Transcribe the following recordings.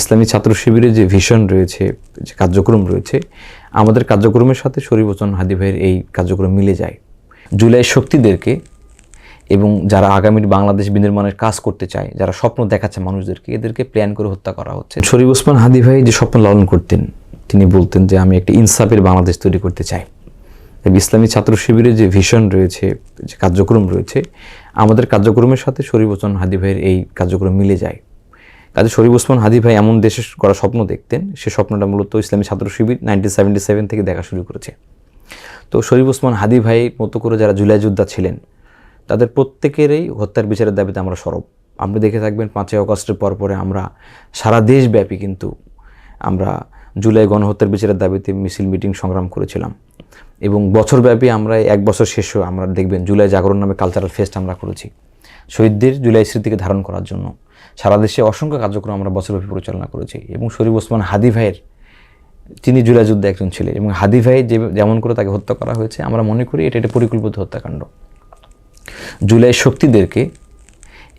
ইসলামী ছাত্র শিবিরের যে ভিশন রয়েছে, যে কার্যক্রম রয়েছে, আমাদের কার্যক্রমের সাথে শরীফ হোসেন হাদি ভাইয়ের এই কার্যক্রম মিলে যায়। জুলাই শক্তিদেরকে এবং যারা আগামীর বাংলাদেশ বিনির্মাণের কাজ করতে চায়, যারা স্বপ্ন দেখাচ্ছে মানুষদেরকে, এদেরকে প্ল্যান করে হত্যা করা হচ্ছে। শরীফ ওসমান হাদি ভাই যে স্বপ্ন লালন করতেন, তিনি বলতেন যে, আমি একটি ইনসাফের বাংলাদেশ তৈরি করতে চাই। ইসলামী ছাত্র শিবিরের যে ভিশন রয়েছে, যে কার্যক্রম রয়েছে, আমাদের কার্যক্রমের সাথে শরীফ ওসমান হাদি ভাইয়ের এই কার্যক্রম মিলে যায়। কাজে শরীফ ওসমান হাদি ভাই এমন দেশে করা স্বপ্ন দেখতেন, সে স্বপ্নটা মূলত ইসলামী ছাত্র শিবির নাইনটিন সেভেন্টি সেভেন থেকে দেখা শুরু করেছে। তো শরীফ ওসমান হাদি ভাই মতো করে যারা জুলাই যোদ্ধা ছিলেন, তাদের প্রত্যেকেরই হত্যার বিচারের দাবিতে আমরা সরব। আপনি দেখে থাকবেন পাঁচই অগস্টের পর পরে আমরা সারা দেশব্যাপী কিন্তু আমরা জুলাই গণহত্যার বিচারের দাবিতে মিছিল, মিটিং সংগ্রাম করেছিলাম। এবং বছরব্যাপী আমরা এক বছর শেষেও আমরা দেখবেন জুলাই জাগরণ নামে কালচারাল ফেস্ট আমরা করেছি। শহীদদের জুলাই স্মৃতিকে ধারণ করার জন্য। সারা দেশে অসংখ্য কার্যক্রম আমরা বছরব্যাপী পরিচালনা করেছি এবং শরীফ ওসমান হাদি ভাইয়ের তিনি জুলাই যুদ্ধে একজন ছিলেন এবং হাদি ভাই যে যেমন করে তাকে হত্যা করা হয়েছে, আমরা মনে করি এটা একটা পরিকল্পিত হত্যাকাণ্ড। জুলাই শক্তিদেরকে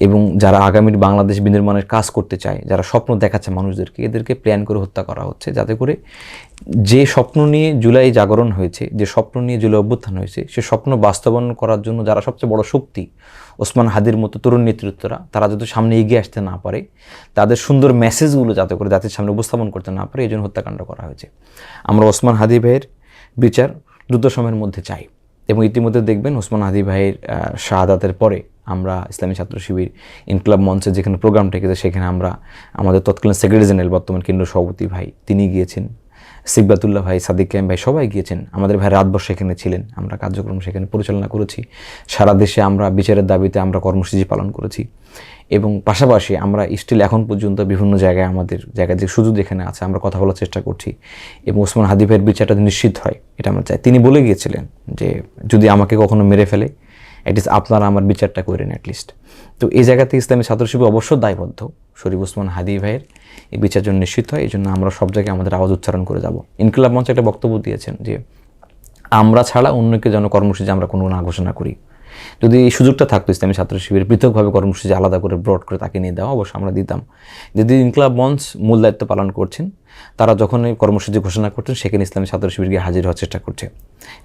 এবং যারা আগামীর বাংলাদেশ বিনির্মাণের কাজ করতে চায়, যারা স্বপ্ন দেখাচ্ছে মানুষদেরকে, এদেরকে প্ল্যান করে হত্যা করা হচ্ছে যাতে করে যে স্বপ্ন নিয়ে জুলাই জাগরণ হয়েছে, যে স্বপ্ন নিয়ে জুলাই অভ্যুত্থান হয়েছে, সে স্বপ্ন বাস্তবায়ন করার জন্য যারা সবচেয়ে বড় শক্তি ওসমান হাদির মতো তরুণ নেতৃত্বরা, তারা যদি সামনে এগিয়ে আসতে না পারে, তাদের সুন্দর মেসেজগুলো যাতে করে জাতির সামনে উপস্থাপন করতে না পারে, এই জন্য হত্যাকাণ্ড করা হয়েছে। আমরা ওসমান হাদি ভাইয়ের বিচার দ্রুত সময়ের মধ্যে চাই এবং ইতিমধ্যে দেখবেন ওসমান হাদি ভাইয়ের শাহাদাতের পরে আমরা ইসলামী ছাত্র শিবির ইনকলাব মঞ্চে যেখানে প্রোগ্রাম ঠেকেছে সেখানে আমরা আমাদের তৎকালীন সেক্রেটারি জেনারেল বর্তমান কেন্দ্র সভাপতি ভাই, তিনি গিয়েছেন। সিকবাতুল্লাহ ভাই, সাদিক ক্যাম ভাই, সবাই গিয়েছেন। আমাদের ভাই রাতভর সেখানে ছিলেন। আমরা কার্যক্রম সেখানে পরিচালনা করেছি। সারা দেশে আমরা বিচারের দাবিতে আমরা কর্মসূচি পালন করেছি। এবং পাশাপাশি আমরা স্টিল এখন পর্যন্ত বিভিন্ন জায়গায় আমাদের জায়গায় যে সুযোগ যেখানে আছে, আমরা কথা বলার চেষ্টা করছি। এবং ওসমান হাদি ভাইয়ের বিচারটা নিশ্চিত হয়, এটা আমরা চাই। তিনি বলে গিয়েছিলেন যে, যদি আমাকে কখনো মেরে ফেলে অ্যাটলিস্ট আপনারা আমার বিচারটা করেন অ্যাটলিস্ট তো এই জায়গাতে ইসলামী ছাত্র শিবির অবশ্য দায়বদ্ধ। শরীফ ওসমান হাদি ভাইয়ের এই বিচার জন্য নিশ্চিত হয় এই জন্য আমরা সব জায়গায় আমাদের আওয়াজ উচ্চারণ করে যাব। ইনকিলাব মঞ্চ একটা বক্তব্য দিয়েছেন যে, আমরা ছাড়া অন্যকে যেন কর্মসূচি আমরা কোনো না ঘোষণা করি। যদি এই সুযোগটা থাকতো ইসলামী ছাত্র শিবির পৃথকভাবে কর্মসূচি আলাদা করে ব্রড করে তাকে নিয়ে দেওয়া অবশ্যই আমরা দিতাম। যদি ইনকলাব মঞ্চ মূল দায়িত্ব পালন করছেন, তারা যখন এই কর্মসূচি ঘোষণা করছেন, সেখানে ইসলামী ছাত্র শিবিরকে হাজির হওয়ার চেষ্টা করছে।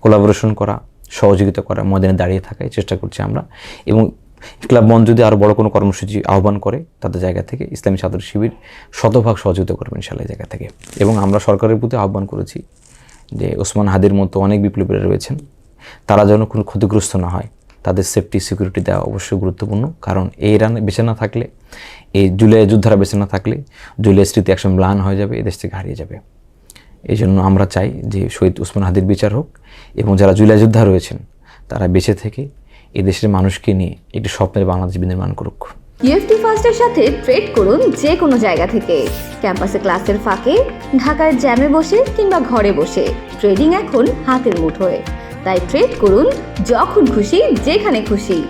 কোলাবোরেশন করা সহযোগিতা করা ময়দানে দাঁড়িয়ে থাকায় চেষ্টা করছি আমরা। এবং ক্লাব মঞ্চ যদি আরও বড় কোনো কর্মসূচি আহ্বান করে, তাদের জায়গা থেকে ইসলামী ছাত্র শিবির শতভাগ সহযোগিতা করবেন ইনশাল্লাহ জায়গা থেকে। এবং আমরা সরকারের প্রতি আহ্বান করেছি যে ওসমান হাদির মতো অনেক বিপ্লবীরা রয়েছেন, তারা যেন কোনো ক্ষতিগ্রস্ত না হয়। তাদের সেফটি সিকিউরিটি দেওয়া অবশ্যই গুরুত্বপূর্ণ। কারণ এই রান বেছে না থাকলে, এই জুলাই যোদ্ধারা বেছে না থাকলে, জুলাই স্মৃতি একসময় ম্লান হয়ে যাবে এদেশ থেকে হারিয়ে যাবে। এই জন্য আমরা চাই যে শহীদ উসমান হাদির বিচার হোক এবং যারা জুলাই যোদ্ধা রয়েছেন, তারা বেঁচে থেকে এই দেশের মানুষকে নিয়ে একটি স্বপ্নের বাংলাদেশ বিনির্মাণ করুক। ইউএফটি ফার্স্টের সাথে ট্রেড করুন যে কোনো জায়গা থেকে। ক্যাম্পাসে ক্লাসের ফাঁকে, ঢাকার জ্যামে বসে কিংবা ঘরে বসে। ট্রেডিং এখন হাতের মুঠোয়। তাই ট্রেড করুন যখন খুশি, যেখানে খুশি।